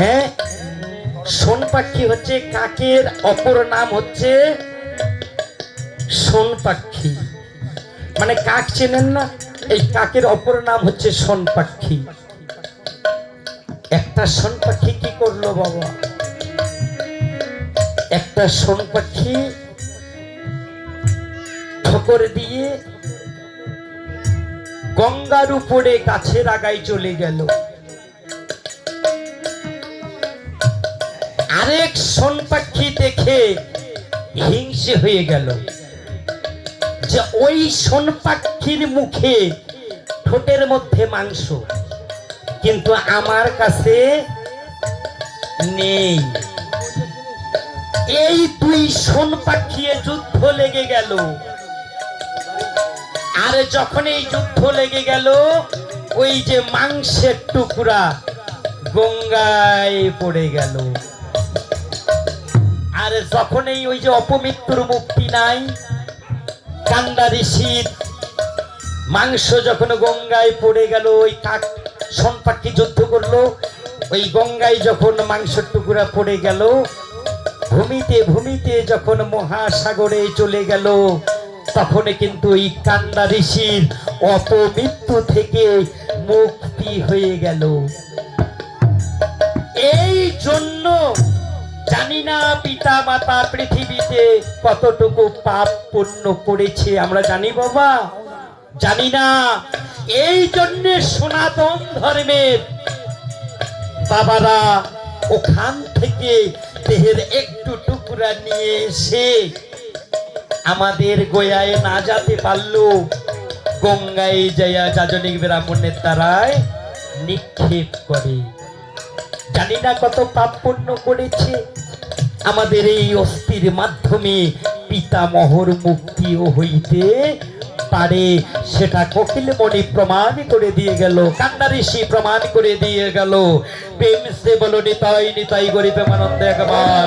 হ্যাঁ? সোন পাখি হচ্ছে কাকের, অপর নাম হচ্ছে সোন পাখি মানে কাক চেনেন না? এই কাকের অপর নাম হচ্ছে সোন পাখি একটা সোন পাখি কি করল বাবা? একটা সোন পাখি ঠোকর দিয়ে গঙ্গার উপরে গাছের আগায় চলে গেল। আরেক সোন পাখি দেখে হিংসে হয়ে গেল যে ওই সোন পাখির মুখে ঠোঁটের মধ্যে মাংস। কিন্তু আমার কাছে নেই। এই দুই সোন পাখিয়ে যুদ্ধ লেগে গেল। আর যখন এই যুদ্ধ লেগে গেল, ওই যে মাংসের টুকরা গঙ্গায় পড়ে গেল। আর যখন এই ওই যে অপমৃত্যুর মুক্তি নাই কান্দারি শীত মাংস যখন গঙ্গায় পড়ে গেল, ওই কাক সম্পাকি যুদ্ধ করল, ওই গঙ্গায় যখন মাংসের টুকরা পড়ে গেল, ভূমিতে ভূমিতে যখন মহাসাগরে চলে গেল, তখন কিন্তু ওই কান্দা ঋষির অপমৃত্যু থেকে মুক্তি হয়ে গেল। এই জন্য না পিতা মাতা পৃথিবীতে কতটুকু পাপ পুণ্য করেছে আমরা জানি বাবা? জানি না। এই জন্য সনাতন ধর্মের বাবারা ওখান থেকে দেহের একটু টুকরা নিয়ে এসে আমাদের গোয়ায় না যেতে পারল। গঙ্গায় যাইয়া যাজনিক ব্রাহ্মণের দ্বারায় নিক্ষেপ করে। জানি না কত পাপ পুণ্য করেছে। আমাদের এই অস্থির মাধ্যমে পিতামহর মুক্তিও হইতে পারে। সেটা কোকিলমণি প্রমাণ করে দিয়ে গেল, কান্না ঋষি প্রমাণ করে দিয়ে গেল। প্রেম সে বলো, নিতাই নিতাই গরিব মানন্দ একবার